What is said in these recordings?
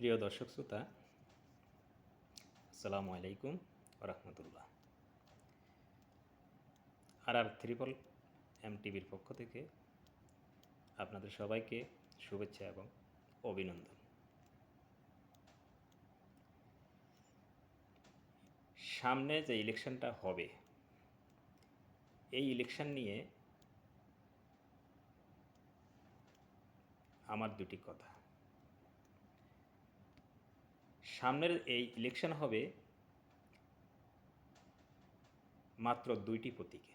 প্রিয় দর্শক শ্রোতা, আসসালামু আলাইকুম রহমতুল্লাহ। আর আর ত্রিপল এম টিভির পক্ষ থেকে আপনাদের সবাইকে শুভেচ্ছা এবং অভিনন্দন। সামনে যে ইলেকশনটা হবে, এই ইলেকশন নিয়ে আমার দুটি কথা। সামনের এই ইলেকশন হবে মাত্র দুইটি প্রতীকে।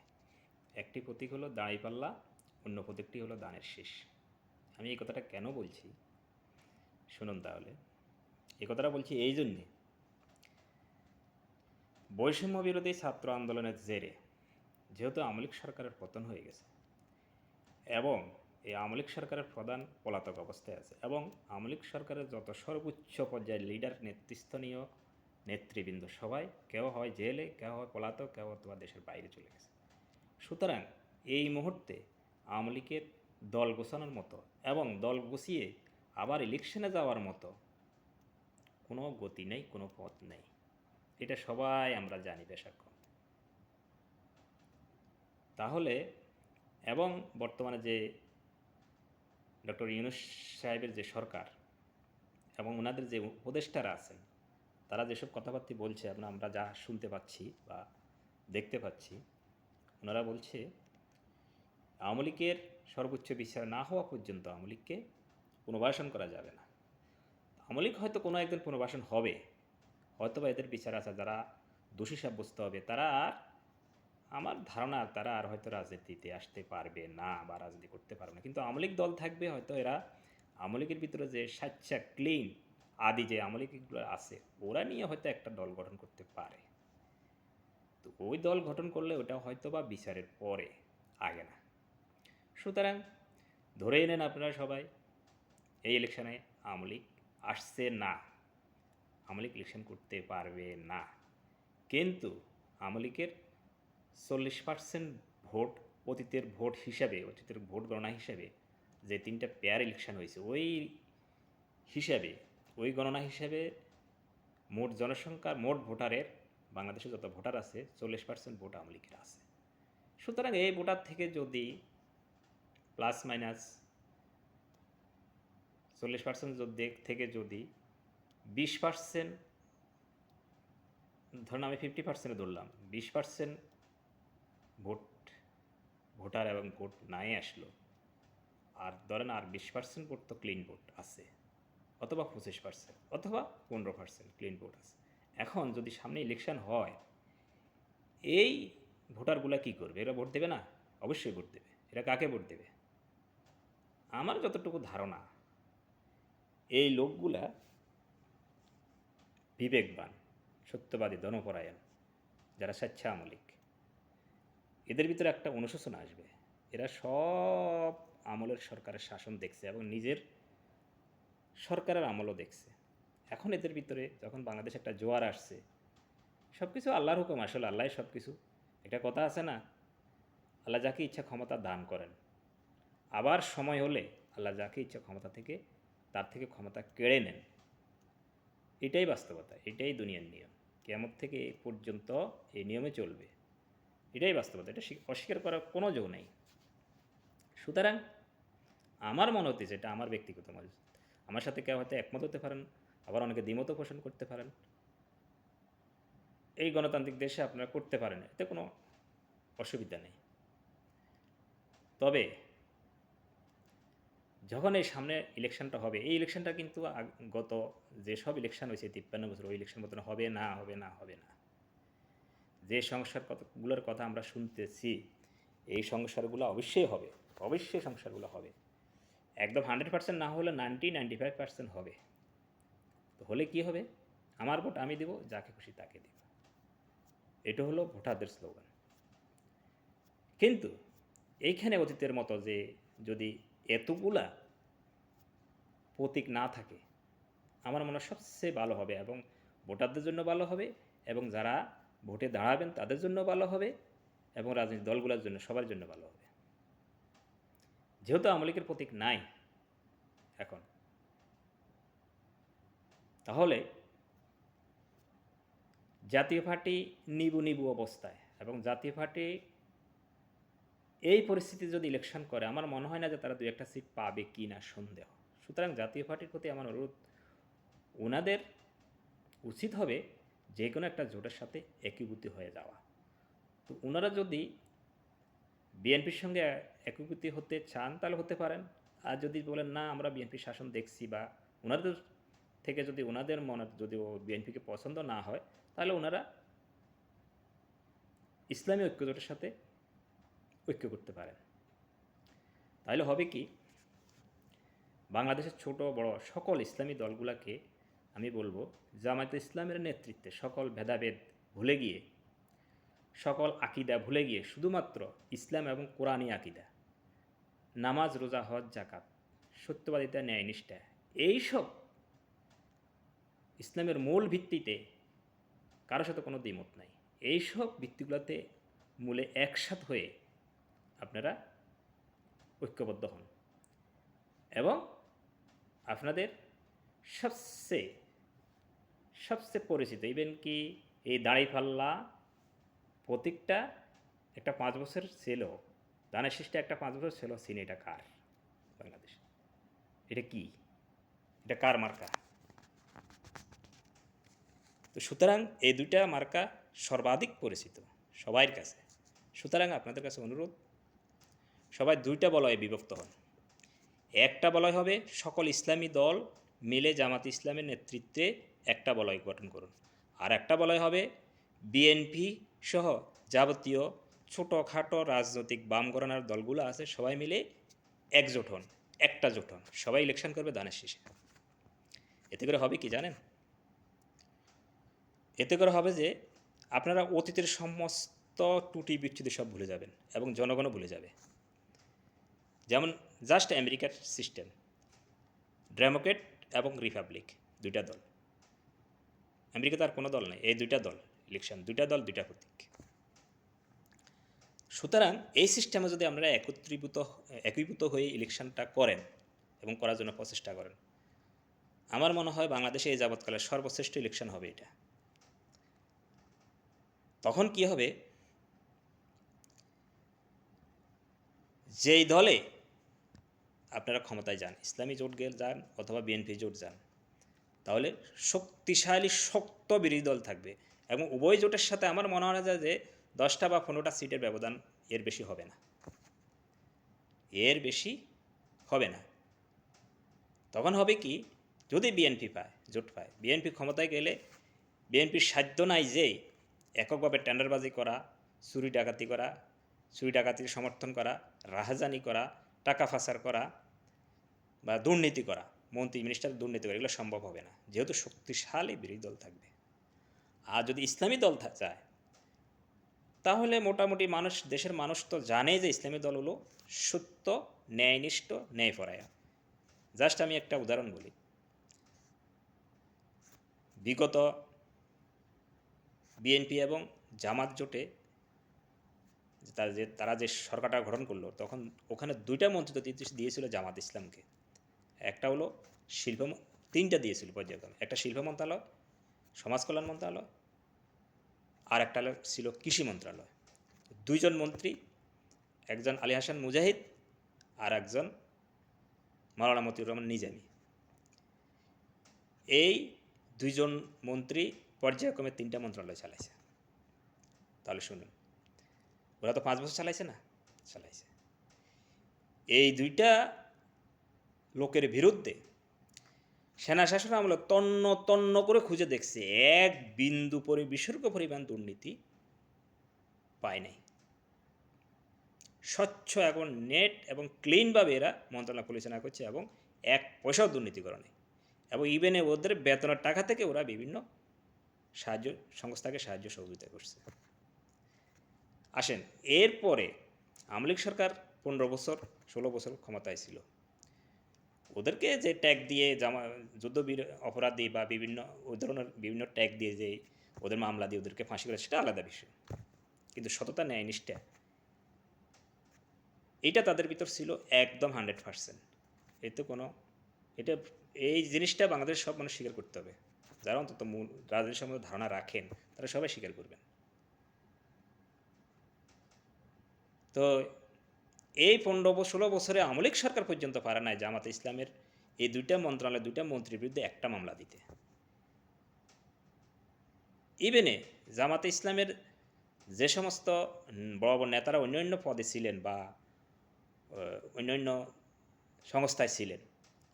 একটি প্রতীক হলো দাঁড়িপাল্লা, অন্য প্রতীকটি হলো দানের শেষ। আমি এই কথাটা কেন বলছি? শুনুন তাহলে। এই কথাটা বলছি এই জন্যে। বৈষম্য বিরোধী ছাত্র আন্দোলনের জেরে যেহেতু আমলিক সরকারের পতন হয়ে গেছে এবং এই আমলিক সরকারের প্রধান পলাতক অবস্থায় আছে এবং আমলিক সরকারের যত সর্বোচ্চ পর্যায়ের লিডার নেতৃস্থানীয় নেতৃবৃন্দ সবাই, কেউ হয় জেলে, কেউ হয় পলাতক, কেউ অথবা দেশের বাইরে চলে গেছে। সুতরাং এই মুহূর্তে আওয়ামী লীগের দল গোছানোর মতো এবং দল গুছিয়ে আবার ইলেকশনে যাওয়ার মতো কোনো গতি নেই, কোনো পথ নেই। এটা সবাই আমরা জানি বেশাক্ষণ তাহলে এবং বর্তমানে যে ডক্টর ইউনুস সাহেবের যে সরকার এবং ওনাদের যে উপদেষ্টারা আছেন, তারা যেসব কথাবার্তা বলছে, আমরা আমরা যা শুনতে পাচ্ছি বা দেখতে পাচ্ছি, ওনারা বলছে, আওয়ামী লীগের সর্বোচ্চ বিচার না হওয়া পর্যন্ত আওয়ামী লীগকে পুনর্বাসন করা যাবে না। আওয়ামী লীগ হয়তো কোনো একদিন পুনর্বাসন হবে হয়তো বা এদের বিচার আছে, যারা দোষী সাব্যস্ত হবে, তারা আর আমার ধারণা তারা আর হয়তো রাজনীতিতে আসতে পারবে না বা রাজনীতি করতে পারবে না। কিন্তু আমলিক দল থাকবে, হয়তো এরা আমলিকের ভিতরে যে স্বাচ্ছা ক্লিন আদি যে আওয়ামী লীগগুলো আছে, ওরা নিয়ে হয়তো একটা দল গঠন করতে পারে। তো ওই দল গঠন করলে ওটা হয়তো বা বিচারের পরে আগে না। সুতরাং ধরেই নেন আপনারা সবাই, এই ইলেকশনে আমলিক আসছে না, আমলিক ইলেকশন করতে পারবে না। কিন্তু আওয়ামী লীগের চল্লিশ পার্সেন্ট ভোট অতীতের ভোট হিসাবে, অতীতের ভোট গণনা হিসাবে যে তিনটা পেয়ার ইলেকশন হয়েছে, ওই হিসাবে, ওই গণনা হিসাবে মোট জনসংখ্যার মোট ভোটারের, বাংলাদেশে যত ভোটার আছে, চল্লিশ পার্সেন্ট ভোট আওয়ামী লীগের আছে। সুতরাং এই ভোটার থেকে যদি প্লাস মাইনাস চল্লিশ পার্সেন্ট থেকে যদি বিশ পার্সেন্ট ধরুন আমি ফিফটি পার্সেন্টে ধরলাম, বিশ পার্সেন্ট ভোট, ভোটার এবং ভোট নাই আসলো, আর ধরেন আর বিশ পার্সেন্ট ভোট তো ক্লিন ভোট আছে, অথবা পঁচিশ পার্সেন্ট অথবা পনেরো পার্সেন্ট ক্লিন ভোট আছে। এখন যদি সামনে ইলেকশন হয়, এই ভোটারগুলা কি করবে? এরা ভোট দেবে না? অবশ্যই ভোট দেবে। এরা কাকে ভোট দেবে? আমার যতটুকু ধারণা, এই লোকগুলা বিবেকবান, সত্যবাদী, ধনপরায়ণ, যারা স্বেচ্ছা আমলিক এদের ভিতরে একটা অনুশোচনা আসবে। এরা সব আমলের সরকারের শাসন দেখছে এবং নিজের সরকারের আমলও দেখছে। এখন এদের ভিতরে যখন বাংলাদেশ একটা জোয়ার আসছে সব কিছু আল্লাহর হুকুম, আসলে আল্লাহ সব কিছু এটা কথা আছে না? আল্লাহ যাকে ইচ্ছা ক্ষমতা দান করেন। আবার সময় হলে আল্লাহ যাকে ইচ্ছা ক্ষমতা থেকে, তার থেকে ক্ষমতা কেড়ে নেন। এটাই বাস্তবতা, এটাই দুনিয়ার নিয়ম। কেমন থেকে পর্যন্ত এই নিয়মে চলবে। এটাই বাস্তবতা, এটা অস্বীকার করার কোনো যোগ নেই। সুতরাং আমার মনে হতে যেটা, আমার ব্যক্তিগত মত আমার সাথে কেউ হয়তো একমত হতে পারেন, আবার অনেকে দ্বিমত পোষণ করতে পারেন। এই গণতান্ত্রিক দেশে আপনারা করতে পারেন, এতে কোনো অসুবিধা নেই। তবে যখন এই সামনে ইলেকশনটা হবে, এই ইলেকশনটা কিন্তু গত যেসব ইলেকশন হয়েছে, তিপ্পান্ন বছর, ওই ইলেকশন মতন হবে না হবে না হবে না। যে সংস্কার কথাগুলোর কথা আমরা শুনতেছি, এই সংস্কারগুলো অবশ্যই হবে, অবশ্যই সংস্কারগুলো হবে। একদম হান্ড্রেড পার্সেন্ট না হলে নাইনটি নাইনটি ফাইভ পার্সেন্ট হবে। তো হলে কি হবে? আমার ভোট আমি দেব, যাকে খুশি তাকে দেব। এটা হলো ভোটারদের স্লোগান। কিন্তু এইখানে অতীতের মতো যে যদি এতগুলা প্রতীক না থাকে, আমার মনে সবচেয়ে ভালো হবে এবং ভোটারদের জন্য ভালো হবে এবং যারা ভোটে দাঁড়াবেন তাদের জন্য ভালো হবে এবং রাজনৈতিক দলগুলোর জন্য, সবার জন্য ভালো হবে। যেহেতু আওয়ামী লীগের প্রতীক নাই এখন, তাহলে জাতীয় পার্টি নিবু নিবু অবস্থায় এবং জাতীয় পার্টি এই পরিস্থিতি যদি ইলেকশন করে, আমার মনে হয় না যে তারা দু একটা সিট পাবে কি না সন্দেহ। সুতরাং জাতীয় পার্টির প্রতি আমার অনুরোধ ওনাদের উচিত হবে যে কোনো একটা জোটের সাথে একীভূত হয়ে যাওয়া। তো ওনারা যদি বিএনপির সঙ্গে একীভূত হতে চান, তাহলে হতে পারেন। আর যদি বলেন, না, আমরা বিএনপি শাসন দেখছি বা ওনাদের থেকে যদি ওনাদের মনে, যদি ও বিএনপিকে পছন্দ না হয়, তাহলে ওনারা ইসলামী ঐক্যজোটের সাথে ঐক্য করতে পারেন। তাহলে হবে কি? বাংলাদেশের ছোট বড় সকল ইসলামী দলগুলোকে আমি বলব, জামায়াত ইসলামের নেতৃত্বে সকল ভেদাভেদ ভুলে গিয়ে, সকল আকিদা ভুলে গিয়ে শুধুমাত্র ইসলাম এবং কোরআনী আকিদা। নামাজ, রোজা, হজ জাকাত সত্যবাদিতা ন্যায়নিষ্ঠা এইসব ইসলামের মূল ভিত্তিতে কারও সাথে কোনো দ্বিমত নাই। এইসব ভিত্তিগুলোতে মূলে একসাথ হয়ে আপনারা ঐক্যবদ্ধ হন। এবং আপনাদের সবচেয়ে সবচেয়ে পরিচিত ইভেন কি এই দাঁড়িপাল্লা প্রতীকটা একটা পাঁচ বছর ছিল, দানের শেষটা একটা পাঁচ বছর ছিল, সিনে এটা কার? বাংলাদেশ। এটা কি? এটা কার মার্কা? তো সুতরাং এই দুইটা মার্কা সর্বাধিক পরিচিত সবাইয়ের কাছে। সুতরাং আপনাদের কাছে অনুরোধ, সবাই দুইটা বলয়ে বিভক্ত হন। একটা বলয় হবে সকল ইসলামী দল মিলে জামাত ইসলামের নেতৃত্বে একটা বলয় গঠন করুন। আর একটা বলয় হবে বিএনপি সহ যাবতীয় ছোটোখাটো রাজনৈতিক বাম গণনার দলগুলো আছে, সবাই মিলে একজোট হন একটা জোট হন সবাই ইলেকশন করবে দানের শেষে। এতে করে হবে কি জানেন? এতে করে হবে যে আপনারা অতীতের সমস্ত টুটি বিচ্ছুতি সব ভুলে যাবেন এবং জনগণও ভুলে যাবে। যেমন জাস্ট আমেরিকার সিস্টেম ডেমোক্রেট এবং রিপাবলিক দুইটা দল। আমেরিকাতে আর কোনো দল নেই, এই দুইটা দল, ইলেকশন, দুইটা দল, দুইটা প্রতীক। সুতরাং এই সিস্টেমে যদি আমরা একত্রীভূত, একীভূত হয়ে ইলেকশনটা করেন এবং করার জন্য প্রচেষ্টা করেন, আমার মনে হয় বাংলাদেশে এই যাবৎকালের সর্বশ্রেষ্ঠ ইলেকশন হবে এটা। তখন কি হবে? যেই দলে আপনারা ক্ষমতায় যান, ইসলামী জোট গেল যান অথবা বিএনপি জোট যান তাহলে শক্তিশালী, শক্ত বিরোধী দল থাকবে এবং উভয় জোটের সাথে আমার মনে হয় যে দশটা বা পনেরোটা সিটের ব্যবধান এর বেশি হবে না। এর বেশি হবে না। তখন হবে কি, যদি বিএনপি পায়, জোট পায় বিএনপি ক্ষমতায় গেলে বিএনপির সাধ্য নাই যে এককভাবে টেন্ডারবাজি করা, চুরি ডাকাতি করা, চুরি ডাকাতির সমর্থন করা, রাহাজানি করা, টাকা ফাঁসার করা বা দুর্নীতি করা। মন্ত্রী মিনিস্টার দুর্নীতি করে, এগুলো সম্ভব হবে না। যেহেতু শক্তিশালী বিরোধী দল থাকবে। আর যদি ইসলামী দল চায়, তাহলে মোটামুটি মানুষ, দেশের মানুষ তো জানে যে ইসলামী দল হলো সত্য, ন্যায়নিষ্ঠ, ন্যায়পরায়ণ। জাস্ট আমি একটা উদাহরণ বলি। বিগত বিএনপি এবং জামাত জোটে তারা যে তারা যে সরকারটা গঠন করল, তখন ওখানে দুইটা মন্ত্রিত্ব দিয়েছিল জামাত ইসলামকে। একটা হলো শিল্প তিনটা দিয়েছিল পর্যায়ক্রমে। একটা শিল্প মন্ত্রণালয় সমাজ কল্যাণ মন্ত্রণালয় আর একটা ছিল কৃষি মন্ত্রণালয় দুইজন মন্ত্রী, একজন আলী হাসান মুজাহিদ আর একজন মাওলানা মতিউর রহমান নিজামি। এই দুইজন মন্ত্রী পর্যায়ক্রমে তিনটা মন্ত্রণালয় চালাইছে। তাহলে শুনুন, ওরা তো পাঁচ বছর চালাইছে না? চালাইছে। এই দুইটা লোকের বিরুদ্ধে। সেনা শাসন আমলে তন্ন তন্ন করে খুঁজে দেখছে, এক বিন্দু পরি, বিসর্গ পরিমাণ দুর্নীতি পায় নাই। স্বচ্ছ এখন নেট এবং ক্লিনভাবে এরা মন্ত্রণালয় পরিচালনা করছে এবং এক পয়সাও দুর্নীতি করে নেই। এবং ইভেনে ওদের বেতনের টাকা থেকে ওরা বিভিন্ন সাহায্য, সংস্থাকে সাহায্য সহযোগিতা করছে। আসেন, এরপরে আমলিক সরকার পনেরো বছর, ষোলো বছর ক্ষমতায় ছিল। ওদেরকে যে ট্যাগ দিয়ে জামা, যুদ্ধবীর অপরাধী বা বিভিন্ন ওই ধরনের বিভিন্ন ট্যাগ দিয়ে যে ওদের মামলা দিয়ে ওদেরকে ফাঁসি করে, সেটা আলাদা বিষয়। কিন্তু সততা, ন্যায়, নিষ্ঠা, এটা তাদের ভিতর ছিল একদম হান্ড্রেড পার্সেন্ট এতে কোনো, এটা, এই জিনিসটা বাংলাদেশ সব মানুষ স্বীকার করতে হবে। যারা অন্তত মূল রাজনীতি সম্বন্ধে ধারণা রাখেন, তারা সবাই স্বীকার করবেন। তো এই পনেরো ষোলো বছরে আমলিক সরকার পর্যন্ত পারে নাই জামাতে ইসলামের। এই দুইটা মন্ত্রণালয়, দুইটা মন্ত্রীর বিরুদ্ধে একটা মামলা দিতে। ইভেনে জামাতে ইসলামের যে সমস্ত বড় বড় নেতারা অন্যান্য পদে ছিলেন বা অন্যান্য সংস্থায় ছিলেন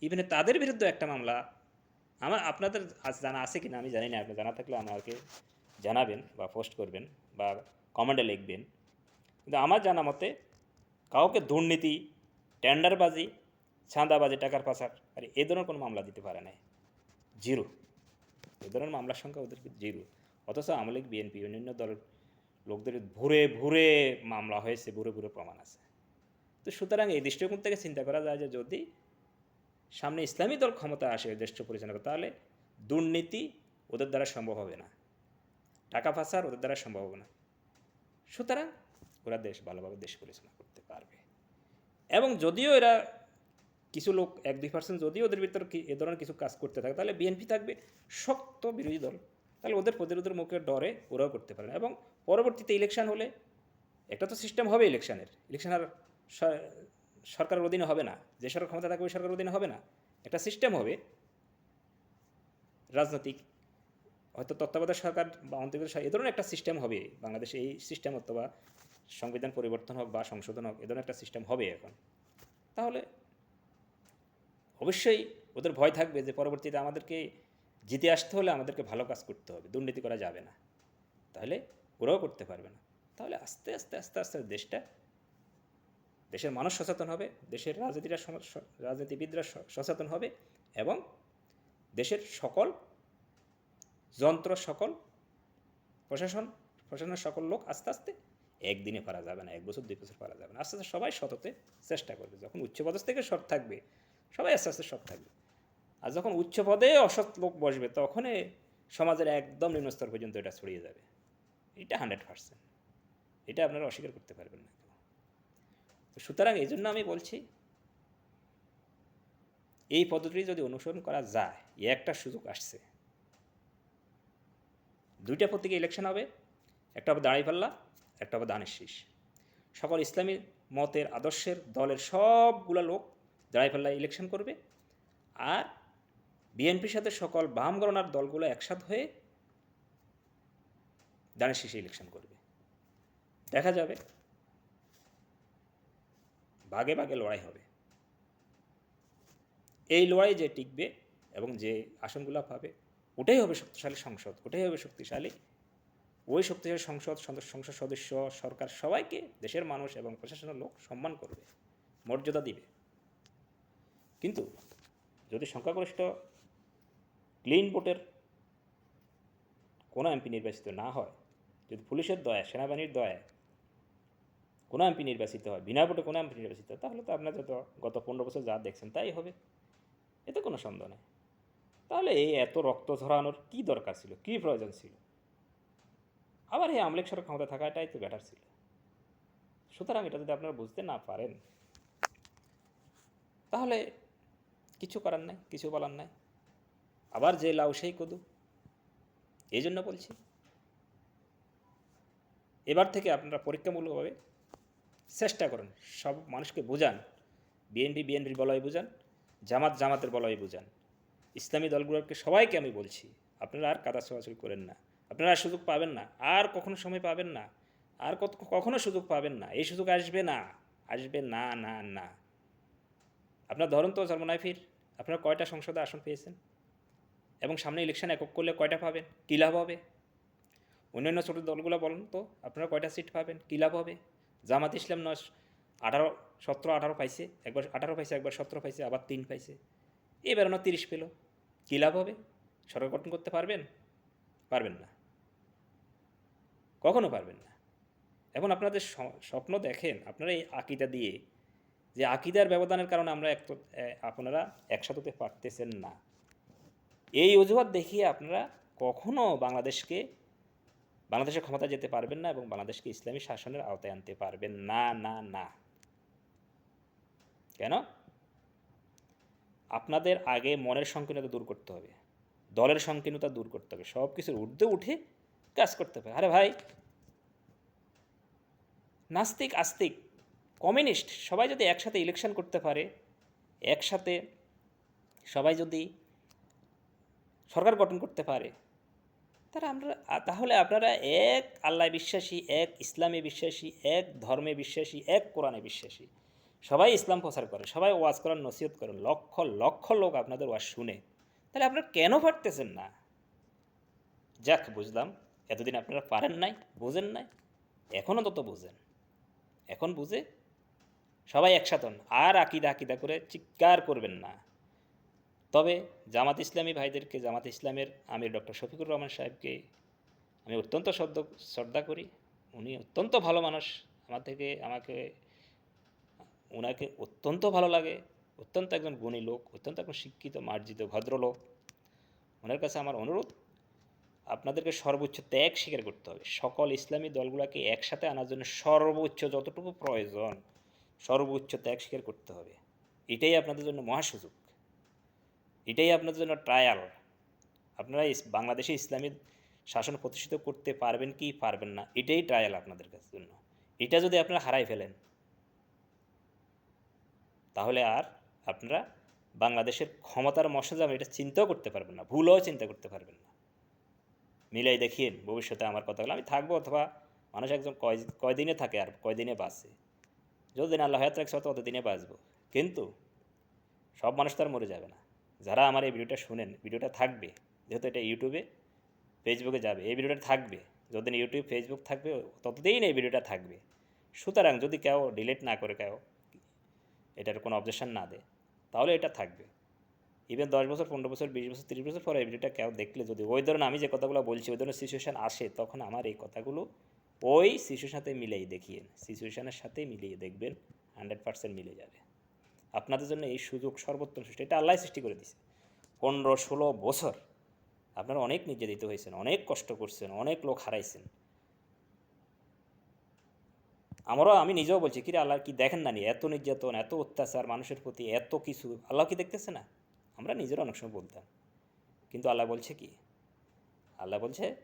ইভেনে তাদের বিরুদ্ধে একটা মামলা। আমার, আপনাদের আজ জানা আছে কি না আমি জানি না, আপনি জানা থাকলে আমাকে জানাবেন বা পোস্ট করবেন বা কমেন্টে লিখবেন। কিন্তু আমার জানা মতে কাউকে দুর্নীতি, টেন্ডারবাজি ছাঁদাবাজি টাকার পাচার, আর এ ধরনের কোনো মামলা দিতে পারে নাই। জিরো। এ ধরনের মামলার সংখ্যা ওদের জিরো। অথচ আওয়ামী লীগ, বিএনপি, অন্যান্য দলের লোকদের ভুরে ভুরে মামলা হয়েছে, ভুরে ভুরে প্রমাণ আছে। তো সুতরাং এই দৃষ্টিকোণ থেকে চিন্তা করা যায় যে যদি সামনে ইসলামী দল ক্ষমতা আসে দেশ পরিচালনা তাহলে দুর্নীতি ওদের দ্বারা সম্ভব হবে না। টাকা পাচার ওদের দ্বারা সম্ভব হবে না। সুতরাং ওরা দেশ ভালোভাবে দেশ পরিচালনা করতে পারবে। এবং যদিও এরা কিছু লোক এক দুই পার্সেন্ট যদিও ওদের ভিতর এ ধরনের কিছু কাজ করতে থাকে, তাহলে বিএনপি থাকবে শক্ত বিরোধী দল। তাহলে ওদের প্রতিরোধের মুখে ডরে ওরাও করতে পারে না। এবং পরবর্তীতে ইলেকশন হলে, একটা তো সিস্টেম হবে ইলেকশনের ইলেকশন আর সরকারের অধীনে হবে না। যে সরকার ক্ষমতা থাকবে ওই সরকারের অধীনে হবে না। একটা সিস্টেম হবে। রাজনৈতিক, হয়তো তত্ত্বাবধায়ক সরকার বা অন্তর্গত এ ধরনের একটা সিস্টেম হবে বাংলাদেশে। এই সিস্টেম অথবা সংবিধান পরিবর্তন হোক বা সংশোধন হোক, এ ধরনের একটা সিস্টেম হবে এখন। তাহলে অবশ্যই ওদের ভয় থাকবে যে পরবর্তীতে আমাদেরকে জিতে আসতে হলে আমাদেরকে ভালো কাজ করতে হবে, দুর্নীতি করা যাবে না। তাহলে ওরাও করতে পারবে না। তাহলে আস্তে আস্তে আস্তে আস্তে দেশটা, দেশের মানুষ সচেতন হবে, দেশের রাজনীতিরা রাজনীতিবিদরা সচেতন হবে এবং দেশের সকল যন্ত্র, সকল প্রশাসন, প্রশাসনের সকল লোক আস্তে আস্তে একদিনে পারা যাবে না, এক বছর, দুই বছর পারা যাবে না। আস্তে আস্তে সবাই সততে চেষ্টা করবে। যখন উচ্চপদস্থ থেকে সৎ থাকবে, সবাই আস্তে আস্তে সৎ থাকবে। আর যখন উচ্চ পদে অসৎ লোক বসবে তখন সমাজের একদম নিম্নস্তর পর্যন্ত এটা ছড়িয়ে যাবে। এটা হান্ড্রেড পার্সেন্ট। এটা আপনারা অস্বীকার করতে পারবেন না তো সুতরাং এই জন্য আমি বলছি, এই পদ্ধতি যদি অনুসরণ করা যায় একটা সুযোগ আসছে। দুইটা প্রতীকে ইলেকশন হবে, একটা হবে দাঁড়িপাল্লা একটা হবে দানের শীষ। সকল ইসলামী মতের, আদর্শের, দলের সবগুলো লোক দাঁড়াই দাঁড়িপাল্লায় ইলেকশন করবে আর বিএনপির সাথে সকল বাম গণনার দলগুলো একসাথ হয়ে দানের শীষে ইলেকশন করবে। দেখা যাবে ভাগে ভাগে লড়াই হবে। এই লড়াই যে টিকবে এবং যে আসনগুলো পাবে, ওটাই হবে শক্তিশালী সংসদ, ওটাই হবে শক্তিশালী ওই শক্তিশালী সংসদ সংসদ সদস্য, সরকার সবাইকে দেশের মানুষ এবং প্রশাসনের লোক সম্মান করবে, মর্যাদা দিবে। কিন্তু যদি সংখ্যাগরিষ্ঠ ক্লিন ভোটের কোনো এমপি নির্বাচিত না হয়, যদি পুলিশের দয়া সেনাবাহিনীর দয়ায় কোনো এমপি নির্বাচিত হয়, বিনা ভোটে কোনো এমপি নির্বাচিত হয়, তাহলে তো আপনার যত গত পনেরো বছর যা দেখছেন তাই হবে। এতে কোনো সন্দেহ নেই। তাহলে এই এত রক্ত ঝরানোর কী দরকার ছিল? কী প্রয়োজন ছিল? আবার এই আমলেক সরকার ক্ষমতা থাকাটাই তো বেটার ছিল। সুতরাং এটা যদি আপনারা বুঝতে না পারেন, তাহলে কিছু করার নাই, কিছু বলার নাই। আবার যে লাউ সেই কদু। এই জন্য বলছি। এবার থেকে আপনারা পরীক্ষামূলকভাবে চেষ্টা করুন, সব মানুষকে বোঝান। বিএনপি বিএনপির বলয় বোঝান, জামাত জামাতের বলয় বোঝান। ইসলামী দলগুলোকে সবাইকে আমি বলছি, আপনারা আর কাদা ছোড়াছড়ি করেন না। আপনারা সুযোগ পাবেন না। আর কখনো সময় পাবেন না। আর কত, কখনো সুযোগ পাবেন না। এই সুযোগ আসবে না। আসবে না না না। আপনার ধরুন তো জন্মনাইফির আপনারা কয়টা সংসদে আসন পেয়েছেন? এবং সামনে ইলেকশন একক করলে কয়টা পাবেন? কী লাভ হবে? অন্যান্য ছোটো দলগুলো বলুন তো, আপনারা কয়টা সিট পাবেন? কী লাভ হবে? জামাত ইসলাম নয়, আঠারো, সতেরো, আঠারো পাইছে, একবার আঠারো পাইছে, একবার সতেরো পাইছে, আবার তিন পাইছে। এবার না তিরিশ পেল। কী লাভ হবে? সরকার গঠন করতে পারবেন? পারবেন না। কখনো পারবেন না। এখন আপনাদের স্বপ্ন দেখেন, আপনারা এই আকিদা দিয়ে যে আকিদার ব্যবধানের কারণে আমরা এক আপনারা একসাথে হতে পারতেছেন না। এই অজুহাত দেখিয়ে আপনারা কখনো বাংলাদেশকে, বাংলাদেশের ক্ষমতা যেতে পারবেন না এবং বাংলাদেশকে ইসলামী শাসনের আওতায় আনতে পারবেন না না না। কেন? আপনাদের আগে মনের সংকীর্ণতা দূর করতে হবে, দলের সংকীর্ণতা দূর করতে হবে। সব কিছুর ঊর্ধ্বে উঠে কাজ করতে হবে আরে ভাই, নাস্তিক, আস্তিক, কমিউনিস্ট, সবাই যদি একসাথে ইলেকশন করতে পারে, একসাথে সবাই যদি সরকার গঠন করতে পারে তারা আমরা, তাহলে আপনারা এক আল্লাহ বিশ্বাসী, এক ইসলামে বিশ্বাসী, এক ধর্মে বিশ্বাসী, এক কোরআনে বিশ্বাসী। সবাই ইসলাম প্রচার করেন সবাই ওয়াজ করেন, নসিহত করেন, লক্ষ লক্ষ লোক আপনাদের ওয়াজ শুনে। তাহলে আপনারা কেন পারতেছেন না? যাক, বুঝলাম। এতদিন আপনারা পারেন নাই, বোঝেন নাই, এখনও তত বোঝেন। এখন বুঝে সবাই একসাথে আর আকিদা আকিদা করে চিৎকার করবেন না। তবে জামাত ইসলামী ভাইদেরকে, জামাত ইসলামের আমির ডক্টর শফিকুর রহমান সাহেবকে আমি অত্যন্ত শ্রদ্ধ শ্রদ্ধা করি। উনি অত্যন্ত ভালো মানুষ। আমার থেকে আমাকে ওনাকে অত্যন্ত ভালো লাগে। অত্যন্ত একজন গুণী লোক, অত্যন্ত একজন শিক্ষিত, মার্জিত, ভদ্রলোক। ওনার কাছে আমার অনুরোধ আপনাদেরকে সর্বোচ্চ ত্যাগ স্বীকার করতে হবে। সকল ইসলামী দলগুলোকে একসাথে আনার জন্য সর্বোচ্চ যতটুকু প্রয়োজন, সর্বোচ্চ ত্যাগ স্বীকার করতে হবে। এটাই আপনাদের জন্য মহাসুযোগ এটাই আপনাদের জন্য ট্রায়াল আপনারা বাংলাদেশে ইসলামী শাসন প্রতিষ্ঠিত করতে পারবেন কি পারবেন না, এটাই ট্রায়াল আপনাদের কাছে জন্য। এটা যদি আপনারা হারাই ফেলেন, তাহলে আর আপনারা বাংলাদেশের ক্ষমতার মশাজাম এটা চিন্তাও করতে পারবেন না, ভুলও চিন্তা করতে পারবেন না। মিলাই দেখিয়েন ভবিষ্যতে আমার কথাগুলো, আমি থাকব অথবা মানুষ একজন কয়, কয়দিনে থাকে আর কয়দিনে বাঁচে। যতদিন আল্লাহ হায়াত রাখছে ততদিনে বাঁচবো। কিন্তু সব মানুষ তো আর মরে যাবে না। যারা আমার এই ভিডিওটা শুনেন, ভিডিওটা থাকবে, যেহেতু এটা ইউটিউবে, ফেসবুকে যাবে, এই ভিডিওটা থাকবে। যতদিন ইউটিউব, ফেসবুক থাকবে, ততদিন এই ভিডিওটা থাকবে। সুতরাং যদি কেউ ডিলিট না করে কেউ, এটার কোনো অবজেকশন না দেয়, তাহলে এটা থাকবে। ইভেন দশ বছর, পনেরো বছর, বিশ বছর, তিরিশ বছর পরে এই ভিডিওটা কেউ দেখলে যদি ওই ধরনের আমি যে কথাগুলো বলছি, ওই ধরনের সিচুয়েশান আসে, তখন আমার এই কথাগুলো ওই সিচুয়েশন সাথে মিলিয়ে দেখিয়েন সিচুয়েশানের সাথে মিলিয়ে দেখবেন হান্ড্রেড পার্সেন্ট মিলে যাবে। আপনাদের জন্য এই সুযোগ সর্বোত্তম সৃষ্টি এটা আল্লাহ সৃষ্টি করে দিয়েছে। পনেরো, ষোলো বছর আপনারা অনেক নির্যাতিত হয়েছেন, অনেক কষ্ট করছেন, অনেক লোক হারাইছেন। আমারও, আমি নিজেও বলছি, কিরে আল্লাহ, কি দেখেন না নি? এত নির্যাতন, এত অত্যাচার, মানুষের প্রতি এত কিছু। আল্লাহ কি দেখতেছে না? আমরা নিজেরা অনেক সময় বলতাম। কিন্তু আল্লাহ বলছে কি? আল্লাহ বলছে,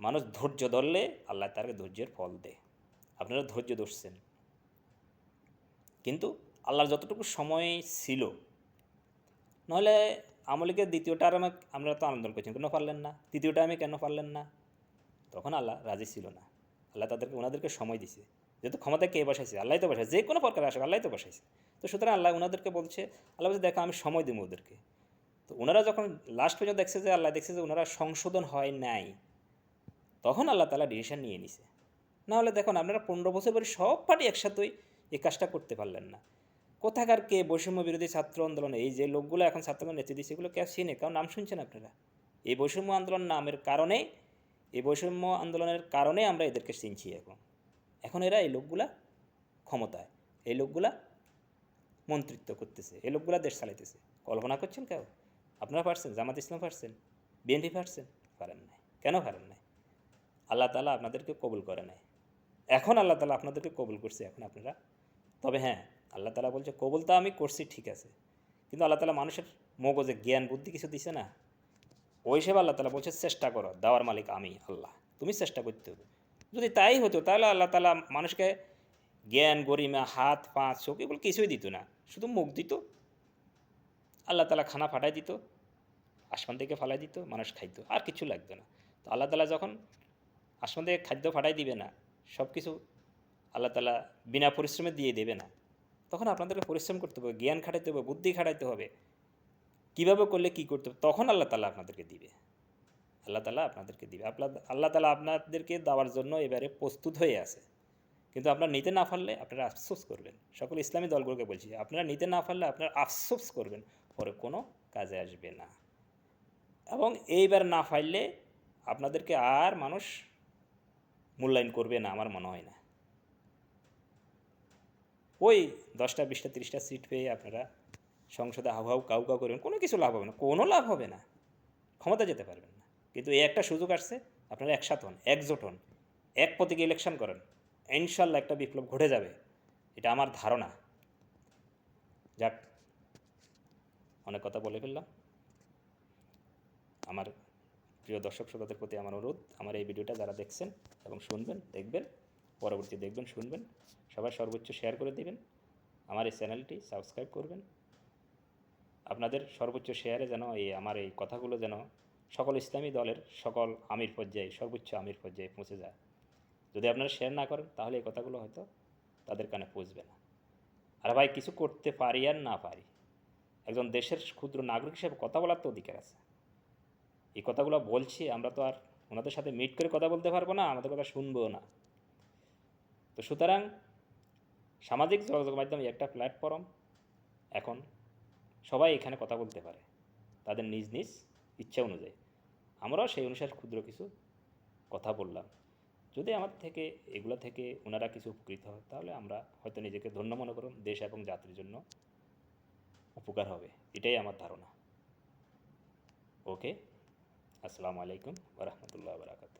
মানুষ ধৈর্য ধরলে আল্লাহ তাকে ধৈর্যের ফল দেয় আপনারা ধৈর্য ধরছেন। কিন্তু আল্লাহর যতটুকু সময় ছিল নাহলে আমলিকের দ্বিতীয়টা আর আমাকে, আমরা তো আনন্দ করছেন কেন পারলেন না? তৃতীয়টা আমি কেন পারলেন না? তখন আল্লাহ রাজি ছিল না। আল্লাহ তাদেরকে, ওনাদেরকে সময় দিছে। যেহেতু ক্ষমতা কে বসাইছে? আল্লাহ তো বসাইছে। যে কোনো প্রকার আসে আল্লাহ তো বসাইছে। তো সুতরাং আল্লাহ ওনাদেরকে বলছে, আল্লাহ বলছে, দেখো, আমি সময় দিব ওদেরকে। তো ওনারা যখন লাস্ট পর্যন্ত দেখছে যে আল্লাহ দেখছে যে ওনারা সংশোধন হয় নাই, তখন আল্লাহ তালা ডিসিশন নিয়ে নিছে। না হলে দেখুন, আপনারা পনেরো বছর পরে সব পার্টি একসাথেই এই কাজটা করতে পারলেন না। কোথাকার কে বৈষম্য বিরোধী ছাত্র আন্দোলনে, এই যে লোকগুলো এখন ছাত্র আন্দোলন নেতৃত্ব দিচ্ছে, এগুলো কে চিনে? কারণ নাম শুনছেন আপনারা? এই বৈষম্য আন্দোলন নামের কারণে, এই বৈষম্য আন্দোলনের কারণে আমরা এদেরকে চিনছি এখন। এখন এরা এই লোকগুলা ক্ষমতায়, এই লোকগুলা মন্ত্রিত্ব করতেছে, এই লোকগুলা দেশ চালাইতেছে। কল্পনা করছেন কেউ? আপনারা পারছেন? জামাত ইসলাম পারছেন? বিএনপি পারছেন? পারেন নাই। কেন পারেন নাই? আল্লাহ তালা আপনাদেরকে কবুল করে নাই। এখন আল্লাহ তালা আপনাদেরকে কবুল করছে, এখন আপনারা। তবে হ্যাঁ আল্লাহ তালা বলছে, কবুল তো আমি করছি, ঠিক আছে। কিন্তু আল্লাহ তালা মানুষের মগজে জ্ঞান, বুদ্ধি কিছু দিছে না। ওই হিসেবে আল্লাহ তালা বলছে, চেষ্টা করো, দেওয়ার মালিক আমি, আল্লাহ। তুমি চেষ্টা করতে হবে। যদি তাই হতো, তাহলে আল্লাহ তালা মানুষকে জ্ঞান, গরিমা, হাত, পা, চোখ এগুলো কিছুই দিত না। শুধু মুখ দিত, আল্লাহ তালা খানা ফাটাই দিত, আসমান থেকে ফালাই দিত, মানুষ খাইতো, আর কিছু লাগতো না। তো আল্লাহ তালা যখন আসমান থেকে খাদ্য ফাটাই দিবে না সব কিছু আল্লাহ তালা বিনা পরিশ্রমে দিয়ে দেবে না, তখন আপনাদেরকে পরিশ্রম করতে হবে, জ্ঞান খাটাইতে হবে, বুদ্ধি খাটাইতে হবে। কীভাবে করলে কী করতে হবে, তখন আল্লাহ তালা আপনাদেরকে দিবে। আল্লাহ তালা আপনাদেরকে দিবে। আপনার আল্লাহ তালা আপনাদেরকে দেওয়ার জন্য এবারে প্রস্তুত হয়ে আছে। কিন্তু আপনারা নিতে না পারলে আপনারা আফসোস করবেন। সকল ইসলামী দলগুলোকে বলছি, আপনারা নিতে না পারলে আপনারা আফসোস করবেন, পরে কোনো কাজে আসবে না। এবং এইবার না ফাইলে আপনাদেরকে আর মানুষ মূল্যায়ন করবে না, আমার মনে হয় না। ওই দশটা, বিশটা, তিরিশটা সিট পেয়ে আপনারা সংসদে হাউ হাউ, কাউ কাউ করবেন কোনো কিছু লাভ হবে না, কোনো লাভ হবে না। ক্ষমতা যেতে পারবেন কিন্তু এই একটা সুযোগ আসছে, আপনারা একসাথ হন, একজোট হন, এক প্রতীকে ইলেকশন করেন, ইনশাল্লাহ একটা বিপ্লব ঘটে যাবে, এটা আমার ধারণা। যাক, অনেক কথা বলে ফেললাম। আমার প্রিয় দর্শক শ্রোতাদের প্রতি আমার অনুরোধ, আমার এই ভিডিওটা যারা দেখছেন এবং শুনবেন, দেখবেন, পরবর্তী দেখবেন, শুনবেন সবাই সর্বোচ্চ শেয়ার করে দিবেন, আমার এই চ্যানেলটি সাবস্ক্রাইব করবেন। আপনাদের সর্বোচ্চ শেয়ারে যেন এই, আমার এই কথাগুলো যেন সকল ইসলামী দলের সকল আমির পর্যায়ে, সর্বোচ্চ আমির পর্যায়ে পৌঁছে যায়। যদি আপনারা শেয়ার না করেন, তাহলে এই কথাগুলো হয়তো তাদের কানে পৌঁছবে না। আর ভাই, কিছু করতে পারি আর না পারি। একজন দেশের ক্ষুদ্র নাগরিক হিসেবে কথা বলার তো অধিকার আছে। এই কথাগুলো বলছি, আমরা তো আর ওনাদের সাথে মিট করে কথা বলতে পারব না, আমাদের কথা শুনব না। তো সুতরাং সামাজিক যোগাযোগ মাধ্যমে একটা প্ল্যাটফর্ম এখন সবাই এখানে কথা বলতে পারে। তাদের নিজ নিজ ইচ্ছা অনুযায়ী। আমরাও সেই অনুসারে ক্ষুদ্র কিছু কথা বললাম। যদি আমার থেকে, এগুলো থেকে ওনারা কিছু উপকৃত হয়, তাহলে আমরা হয়তো নিজেকে ধন্য মনে করুন, দেশ এবং জাতির জন্য উপকার হবে। এটাই আমার ধারণা। ওকে আসসালামু আলাইকুম ওরহমতুল্লাহ বারাকাতু